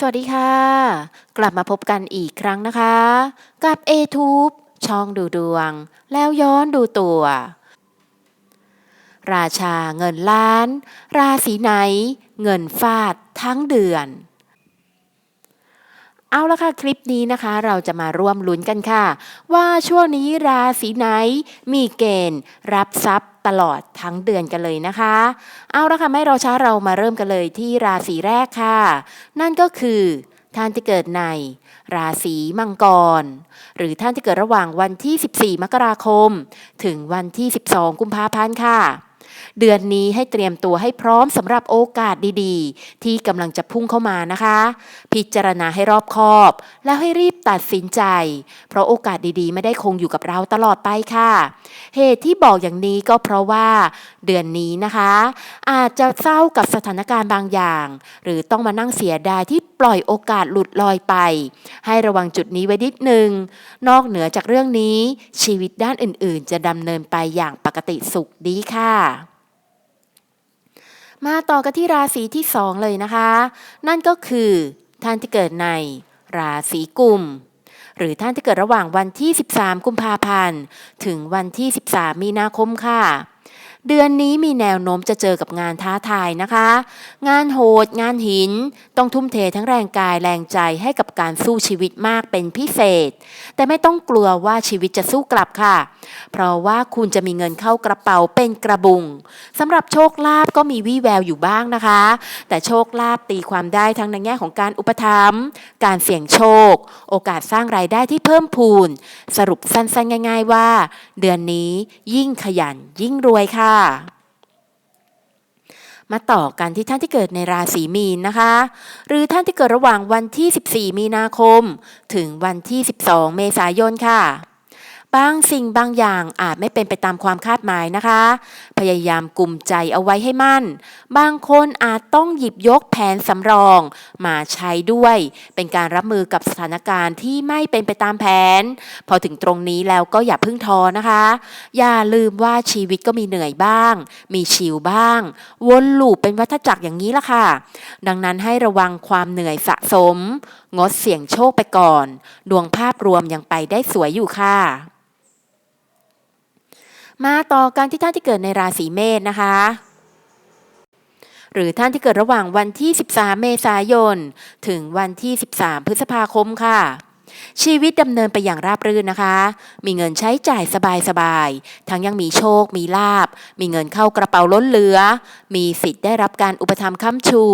สวัสดีค่ะ กลับมาพบกันอีกครั้งนะคะ กับ a t u b e ช่องดูดวง แล้วย้อนดูตัว ราชาเงินล้าน ราศีไหน เงินฟาดทั้งเดือน เอาละค่ะคลิปนี้นะคะ เราจะมาร่วมลุ้นกันค่ะ ว่าช่วงนี้ราศีไหนมีเกณฑ์รับทรัพย์ตลอดทั้งเดือนกันเลยนะคะ เอาละค่ะไม่รอช้าเรามาเริ่มกันเลยที่ราศีแรกค่ะ นั่นก็คือท่านที่เกิดใน ราศีมังกร หรือท่านที่เกิดระหว่างวันที่ 14 มกราคม ถึงวันที่ 12 กุมภาพันธ์ค่ะ เดือนนี้ให้เตรียมตัวให้พร้อมสำหรับโอกาสดีๆ ที่กำลังจะพุ่งเข้ามานะคะ พิจารณาให้รอบคอบ แล้วให้รีบตัดสินใจ เพราะโอกาสดีๆ ไม่ได้คงอยู่กับเราตลอดไปค่ะ เหตุที่บอกอย่างนี้ก็เพราะว่าเดือนนี้นะคะ อาจจะเศร้ากับสถานการณ์บางอย่าง หรือต้องมานั่งเสียดายที่ปล่อยโอกาสหลุดลอยไป ให้ระวังจุดนี้ไว้นิดนึง นอกเหนือจากเรื่องนี้ ชีวิตด้านอื่นๆ จะดำเนินไปอย่างปกติสุขดีค่ะ มาต่อกันที่ราศีที่สองเลยนะคะ นั่นก็คือท่านที่เกิดในราศีกุม หรือท่านที่เกิดระหว่างวันที่ 13 กุมภาพันธ์ ถึงวันที่ 13 มีนาคมค่ะ เดือนนี้มีแนวโน้มจะเจอกับงานท้าทายนะคะ งานโหด งานหิน ต้องทุ่มเททั้งแรงกายแรงใจให้กับการสู้ชีวิตมากเป็นพิเศษ แต่ไม่ต้องกลัวว่าชีวิตจะสู้กลับค่ะ เพราะว่าคุณจะมีเงินเข้ากระเป๋าเป็นกระบุงสำหรับโชคลาภก็มีวี่แววอยู่บ้างนะคะ แต่โชคลาภตีความได้ทั้งในแง่ของการอุปถัมภ์การเสี่ยงโชค โอกาสสร้างรายได้ที่เพิ่มพูน สรุปสั้นๆง่าย ๆ ว่า เดือนนี้ยิ่งขยันยิ่งรวยค่ะมาต่อกันที่ท่านที่เกิดในราศีมีนนะคะ หรือท่านที่เกิดระหว่างวันที่ 14 มีนาคม ถึงวันที่ 12 เมษายนค่ะ บางสิ่งบางอย่างอาจไม่เป็นไปตามความคาดหมายนะคะ พยายามกลุ่มใจเอาไว้ให้มั่น บางคนอาจต้องหยิบยกแผนสำรอง มาใช้ด้วย เป็นการรับมือกับสถานการณ์ที่ไม่เป็นไปตามแผน พอถึงตรงนี้แล้วก็อย่าพึ่งท้อนะคะ อย่าลืมว่าชีวิตก็มีเหนื่อยบ้าง มีชิวบ้าง วนลูปเป็นวัฏจักรอย่างนี้ละค่ะ ดังนั้นให้ระวังความเหนื่อยสะสม งดเสี่ยงโชคไปก่อน ดวงภาพรวมยังไปได้สวยอยู่ค่ะ มาต่อกันที่ท่านที่เกิดในราศีเมษนะคะ หรือท่านที่เกิดระหว่างวันที่ 13 เมษายน ถึงวันที่ 13 พฤษภาคมค่ะชีวิตดำเนินไปอย่างราบรื่นนะคะ มีเงินใช้จ่ายสบายๆ ทั้งยังมีโชค มีลาบ มีเงินเข้ากระเป๋าล้นเหลือ มีสิทธิ์ได้รับการอุปถัมภ์ค้ำชู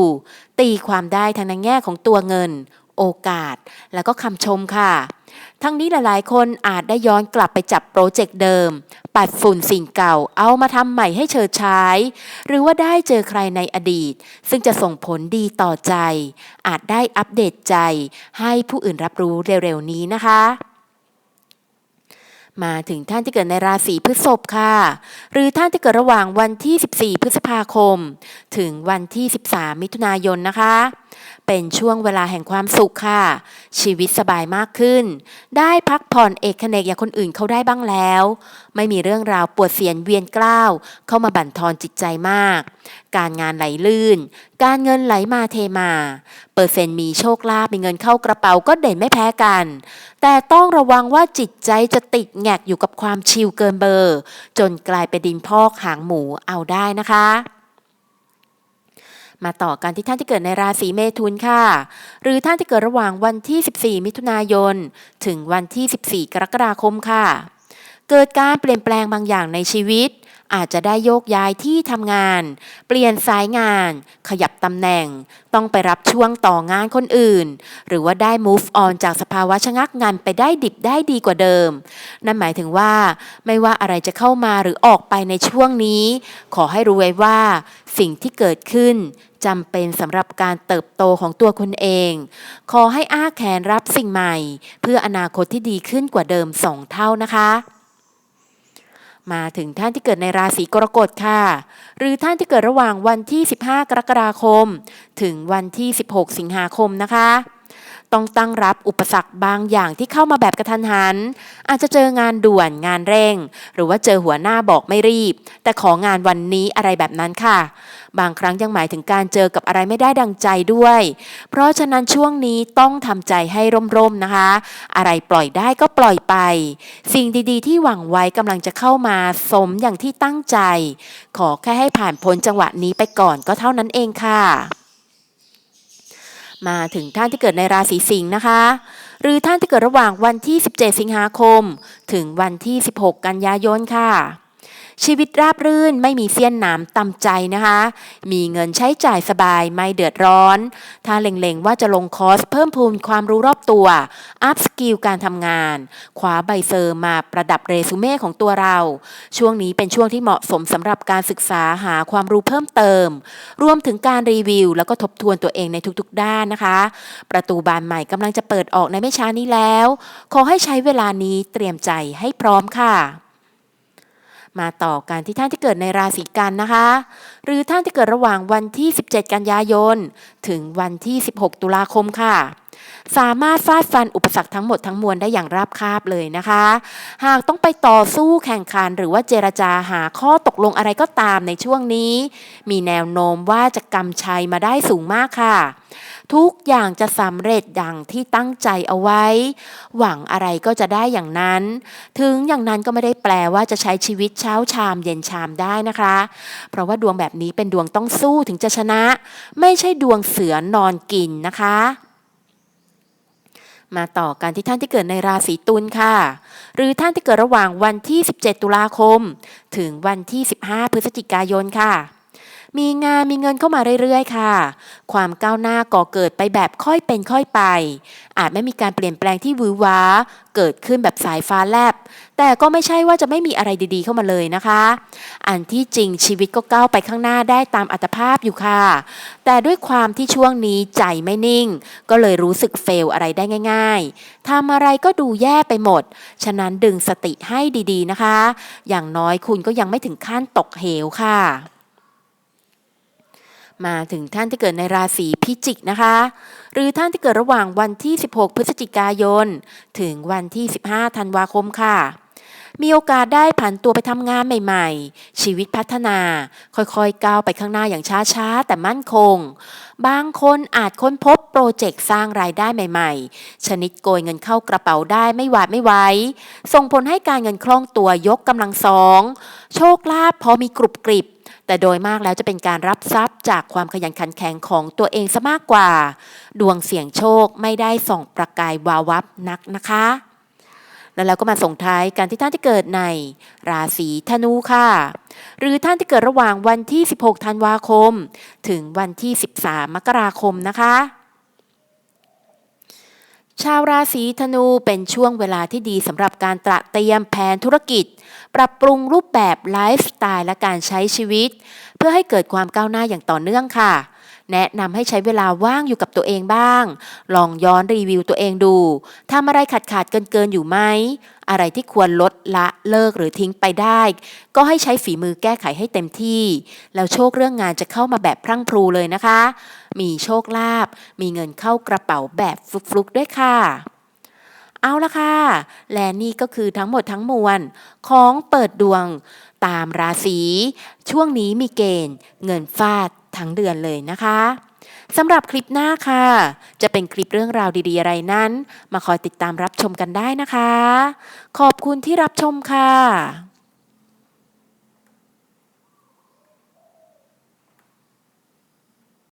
ตีความได้ทั้งในแง่ของตัวเงิน โอกาส แล้วก็คำชมค่ะ ทั้งนี้หลายๆ คนอาจได้ย้อนกลับไปจับโปรเจกต์เดิม ปัดฝุ่นสิ่งเก่าเอามาทำใหม่ให้เฉิดฉาย หรือว่าได้เจอใครในอดีต ซึ่งจะส่งผลดีต่อใจ อาจได้อัปเดตใจ ให้ผู้อื่นรับรู้เร็วๆนี้นะคะมาถึงท่านที่เกิดในราศีพฤษภค่ะ หรือท่านที่เกิดระหว่างวันที่ 14 พฤษภาคม ถึงวันที่ 13 มิถุนายนนะคะ เป็นช่วงเวลาแห่งความสุขค่ะ ชีวิตสบายมากขึ้น ได้พักผ่อนเอกเนกอย่างคนอื่นเขาได้บ้างแล้ว ไม่มีเรื่องราวปวดเสียนเวียนกล้าว เข้ามาบั่นทอนจิตใจมาก การงานไหลลื่น การเงินไหลมาเทมา เปอร์เซ็นต์มีโชคลาภมีเงินเข้ากระเป๋าก็เด่นไม่แพ้กัน แต่ต้องระวังว่าจิตใจจะติดแงกอยู่กับความชิลเกินเบอร์ จนกลายเป็นดินพอกหางหมูเอาได้นะคะ มาต่อกันที่ท่านที่เกิดในราศีเมถุนค่ะ หรือท่านที่เกิดระหว่างวันที่ 14 มิถุนายน ถึงวันที่ 14 กรกฎาคมค่ะ เกิดการเปลี่ยนแปลงบางอย่างในชีวิต อาจจะได้โยกย้ายที่ทำงาน เปลี่ยนสายงาน ขยับตำแหน่ง ต้องไปรับช่วงต่องานคนอื่น หรือว่าได้ move on จากสภาวะชะงักงานไปได้ดิบได้ดีกว่าเดิม นั่นหมายถึงว่า ไม่ว่าอะไรจะเข้ามาหรือออกไปในช่วงนี้ ขอให้รู้ไว้ว่า สิ่งที่เกิดขึ้นจำเป็นสำหรับการเติบโตของตัวคุณเอง ขอให้อ้าแขนรับสิ่งใหม่ เพื่ออนาคตที่ดีขึ้นกว่าเดิมสองเท่านะคะ มาถึงท่านที่เกิดในราศีกรกฎค่ะ หรือท่านที่เกิดระหว่างวันที่ 15 กรกฎาคม ถึงวันที่ 16 สิงหาคมนะคะ ต้องตั้งรับอุปสรรคบางอย่างที่เข้ามาแบบกระทันหัน อาจจะเจองานด่วนงานเร่ง หรือว่าเจอหัวหน้าบอกไม่รีบ แต่ของานวันนี้อะไรแบบนั้นค่ะ บางครั้งยังหมายถึงการเจอกับอะไรไม่ได้ดังใจด้วย เพราะฉะนั้นช่วงนี้ต้องทำใจให้ร่มๆนะคะ อะไรปล่อยได้ก็ปล่อยไป สิ่งดีๆ ที่หวังไว้กำลังจะเข้ามาสมอย่างที่ตั้งใจ ขอแค่ให้ผ่านพ้นจังหวะนี้ไปก่อนก็เท่านั้นเองค่ะ มาถึงท่านที่เกิดในราศีสิงห์นะคะ หรือท่านที่เกิดระหว่างวันที่ 17 สิงหาคม ถึงวันที่ 16 กันยายนค่ะ ชีวิตราบรื่นไม่มีเสี้ยนหนามตำใจนะคะ มีเงินใช้จ่ายสบายไม่เดือดร้อน ถ้าเล็งๆว่าจะลงคอร์สเพิ่มพูนความรู้รอบตัว อัพสกิลการทำงานคว้าใบเซอร์มาประดับเรซูเม่ของตัวเรา ช่วงนี้เป็นช่วงที่เหมาะสมสำหรับการศึกษาหาความรู้เพิ่มเติม รวมถึงการรีวิว แล้วก็ทบทวนตัวเองในทุกๆ ด้านนะคะ ประตูบานใหม่กำลังจะเปิดออกในไม่ช้านี้แล้ว ขอให้ใช้เวลานี้เตรียมใจให้พร้อมค่ะ มาต่อการที่ท่านที่เกิดในราศีกันนะคะ หรือท่านที่เกิดระหว่างวันที่ 17 กันยายน ถึงวันที่ 16 ตุลาคมค่ะ สามารถฟาดฟันอุปสรรคทั้งหมดทั้งมวลได้อย่างราบคาบเลยนะคะ หากต้องไปต่อสู้แข่งขันหรือว่าเจรจาหาข้อตกลงอะไรก็ตามในช่วงนี้ มีแนวโน้มว่าจะกำชัยมาได้สูงมากค่ะ ทุกอย่างจะสำเร็จอย่างที่ตั้งใจเอาไว้ หวังอะไรก็จะได้อย่างนั้น ถึงอย่างนั้นก็ไม่ได้แปลว่าจะใช้ชีวิตเช้าชามเย็นชามได้นะคะ เพราะว่าดวงแบบนี้เป็นดวงต้องสู้ถึงจะชนะ ไม่ใช่ดวงเสือนอนกินนะคะ มาต่อกันที่ท่านที่เกิดในราศีตุลค่ะ หรือท่านที่เกิดระหว่างวันที่ 17 ตุลาคม ถึงวันที่ 15 พฤศจิกายนค่ะ มีงานมีเงินเข้ามาเรื่อยๆ ค่ะ ความก้าวหน้าก่อเกิดไปแบบค่อยเป็นค่อยไป อาจไม่มีการเปลี่ยนแปลงที่วือหวาเกิดขึ้นแบบสายฟ้าแลบ แต่ก็ไม่ใช่ว่าจะไม่มีอะไรดีๆเข้ามาเลยนะคะ อันที่จริงชีวิตก็ก้าวไปข้างหน้าได้ตามอัตภาพอยู่ค่ะ แต่ด้วยความที่ช่วงนี้ใจไม่นิ่ง ก็เลยรู้สึกเฟลอะไรได้ง่าย ๆทำอะไรก็ดูแย่ไปหมด ฉะนั้นดึงสติให้ดีๆนะคะ อย่างน้อยคุณก็ยังไม่ถึงขั้นตกเหวค่ะ มาถึงท่านที่เกิดในราศีพิจิกนะคะ หรือท่านที่เกิดระหว่างวันที่ 16 พฤศจิกายน ถึงวันที่ 15 ธันวาคมค่ะ มีโอกาสได้ผันตัวไปทำงานใหม่ ๆ ชีวิตพัฒนา ค่อยๆ ก้าวไปข้างหน้าอย่างช้าๆ แต่มั่นคง บางคนอาจค้นพบโปรเจกต์สร้างรายได้ใหม่ ๆ ชนิดโกยเงินเข้ากระเป๋าได้ไม่หวาดไม่ไหวส่งผลให้การเงินคล่องตัวยกกำลังสอง โชคลาภพอมีกรุบกริบ แต่โดยมากแล้วจะเป็นการรับทรัพย์จากความขยันขันแข็งของตัวเองซะมากกว่า ดวงเสี่ยงโชคไม่ได้ส่องประกายวาววับนักนะคะ แล้วเราก็มาส่งท้ายการที่ท่านที่เกิดในราศีธนูค่ะ หรือท่านที่เกิดระหว่างวันที่ 16 ธันวาคม ถึงวันที่ 13 มกราคมนะคะ ชาวราศีธนูเป็นช่วงเวลาที่ดีสำหรับการตระเตรียมแผนธุรกิจ ปรับปรุงรูปแบบไลฟ์สไตล์และการใช้ชีวิต เพื่อให้เกิดความก้าวหน้าอย่างต่อเนื่องค่ะ แนะนำให้ใช้เวลาว่างอยู่กับตัวเองบ้าง ลองย้อนรีวิวตัวเองดูทำอะไรขาดขาดเกินเกินอยู่ไหม อะไรที่ควรลดละเลิกหรือทิ้งไปได้ ก็ให้ใช้ฝีมือแก้ไขให้เต็มที่ แล้วโชคเรื่องงานจะเข้ามาแบบพรั่งพรูเลยนะคะ มีโชคลาภมีเงินเข้ากระเป๋าแบบฟลุกๆด้วยค่ะ เอาละค่ะ และนี่ก็คือทั้งหมดทั้งมวลของเปิดดวงตามราศีช่วงนี้มีเกณฑ์เงินฟาดทั้งเดือนเลยนะคะสำหรับคลิปหน้าค่ะ จะเป็นคลิปเรื่องราวดีๆอะไรนั้น มาคอยติดตามรับชมกันได้นะคะ ขอบคุณที่รับชมค่ะ